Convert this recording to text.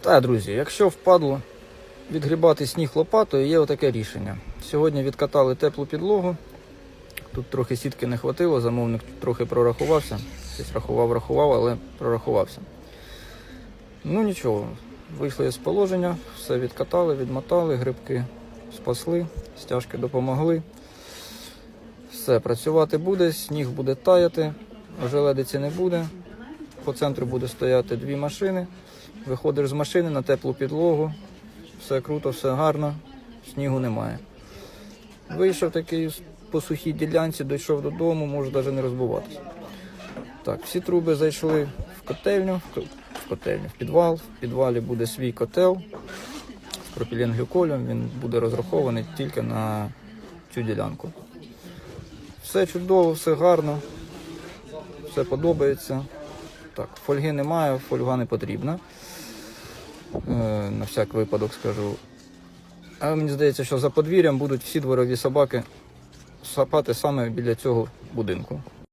Та, друзі, якщо впадло відгрібати сніг лопатою, є отаке рішення. Сьогодні відкатали теплу підлогу. Тут трохи сітки не хватило, замовник трохи прорахувався. Щось рахував, рахував, але прорахувався. Ну нічого, вийшли з положення, все відкатали, відмотали, грибки спасли, стяжки допомогли. Все, працювати буде, сніг буде таяти, ожеледиці не буде. По центру буде стояти дві машини. Виходиш з машини на теплу підлогу, все круто, все гарно, снігу немає. Вийшов такий по сухій ділянці, дійшов додому, можу навіть не розбуватися. Так, всі труби зайшли в котельню, в котельню, в підвал. В підвалі буде свій котел з пропіленглюколем, він буде розрахований тільки на цю ділянку. Все чудово, все гарно, все подобається. Так, фольги немає, фольга не потрібна. Е, на всяк випадок скажу. А мені здається, що за подвір'ям будуть всі дворові собаки сапати саме біля цього будинку.